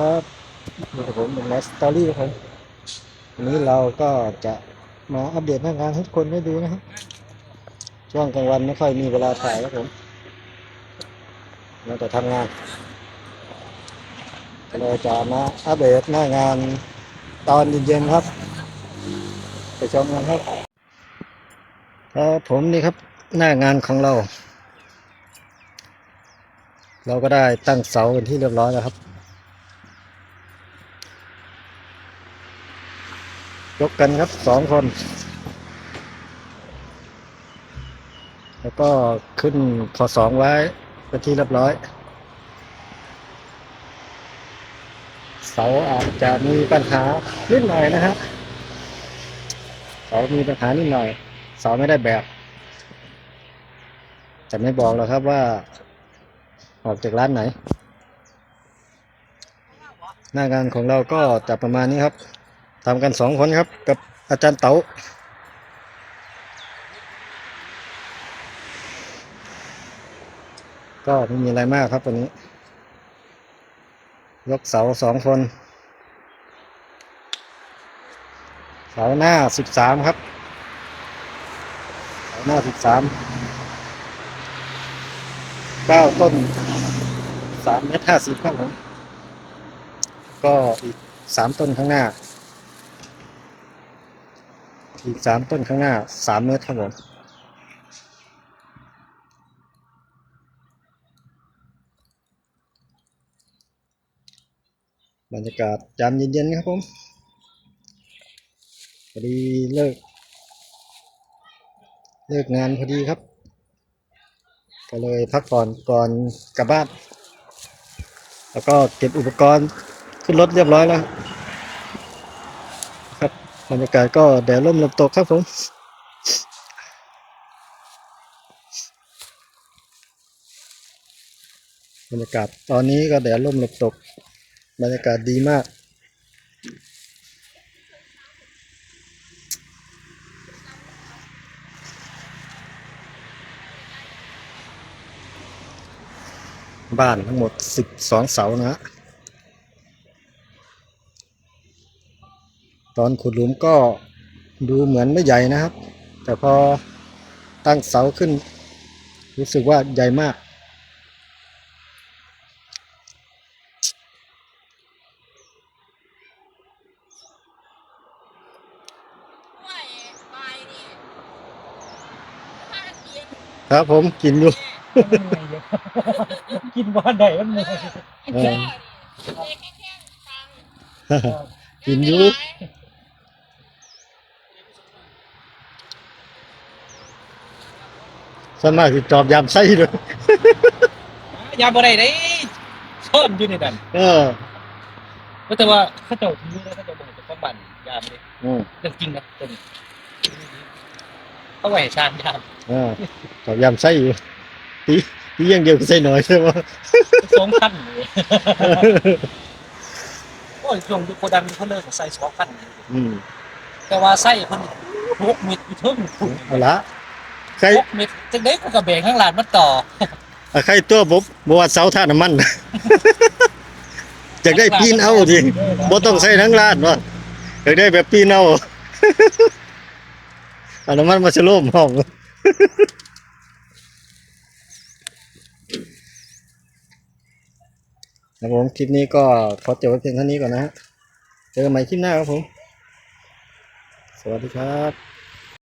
ครับนี่กับผมเป็นไลสตอรี่ครับวันนี้เราก็จะมาอัปเดตหน้างานให้ทุกคนได้ดูนะครับช่วงกลางวันไม่ค่อยมีเวลาถ่ายครับผมเราจะทำงานเราจะมาอัปเดตหน้างานตอนเย็นๆครับ ไปชมกันครับครับผมนี่ครับหน้างานของเรา เราก็ได้ตั้งเสาเป็นที่เรียบร้อยแล้วครับ ยกกันครับสองคน แล้วก็ขึ้นขอสองไว้เป็นที่เรียบร้อย เสาอาจจะมีปัญหานิดหน่อยนะฮะเสามีปัญหานิดหน่อย เสาไม่ได้แบบแต่ไม่บอกแล้วครับว่า ออกจากร้านไหน หน้างานของเราก็จะประมาณนี้ครับ ทำกันสองคนครับ กับอาจารย์เต๋าก็ไม่มีอะไรมากครับวันนี้ ยกเสาสองคน เสาหน้าสิบสามครับ เสาหน้าสิบสามเก้าต้นสามเมตรห้าสิบครับผมก็อีกสามต้นข้างหน้า อีกสามต้นข้างหน้าสามเมตรครับผมบรรยากาศยามเย็นๆครับผมพอดีเลิก เลิกงานพอดีครับ ก็เลยพักผ่อนก่อนกลับบ้าน แล้วก็เก็บอุปกรณ์ขึ้นรถเรียบร้อยแล้วครับ บรรยากาศก็แดดร่มลมตกครับผมบรรยากาศตอนนี้ก็แดดร่มลมตก บรรยากาศดีมาก บ้านทั้งหมด 12 เสานะฮะ ตอนขุดหลุมก็ดูเหมือนไม่ใหญ่นะครับ แต่พอตั้งเสาขึ้น รู้สึกว่าใหญ่มากไม่ไปนี่ถ้าเกียนครับผมกินอยู่ กินบ้านใดมันเมื่อยเออแค่นี่แค่แค่ตังค์กินอยู่ ส่วนมากสิจอบยามไส้เลยยามบ่ได้ได้ซ่อนอยู่ในนั้นเออก็แต่ว่าเขาเจ้าถือแล้วเขาเจ้าบ่จะความบันยามนี่อืมเรื่องจริงนะตัวนี้เขาไว้ให้ชางยามเออจอบยามไส้อยู่ตีตีอย่างเดียวก็ใส่หน่อยใช่ไหมสองขั้นเลยโอ้ยช่วงยุคโกดังเขาเลิกใส่สองขั้นอืมแต่ว่าใส่เพิ่นหกเม็ดอยู่เทิงคุณเอาละ ใครหกเม็ดจังได๋กูก็แบ่งข้างหลานมาต่ออะใครตัวบบบัวาเสาท่าน้ำมัน อยากได้ปีนเอาทีบ่ต้องใส่ทั้งร้านว่าอยากได้แบบปีนเอา เอาน้ำมันมาชะโลมห้อง ครับผมคลิปนี้ก็ขอจบไว้เพียงเท่านี้ก่อนนะฮะเจอกันใหม่คลิปหน้าครับผม สวัสดีครับ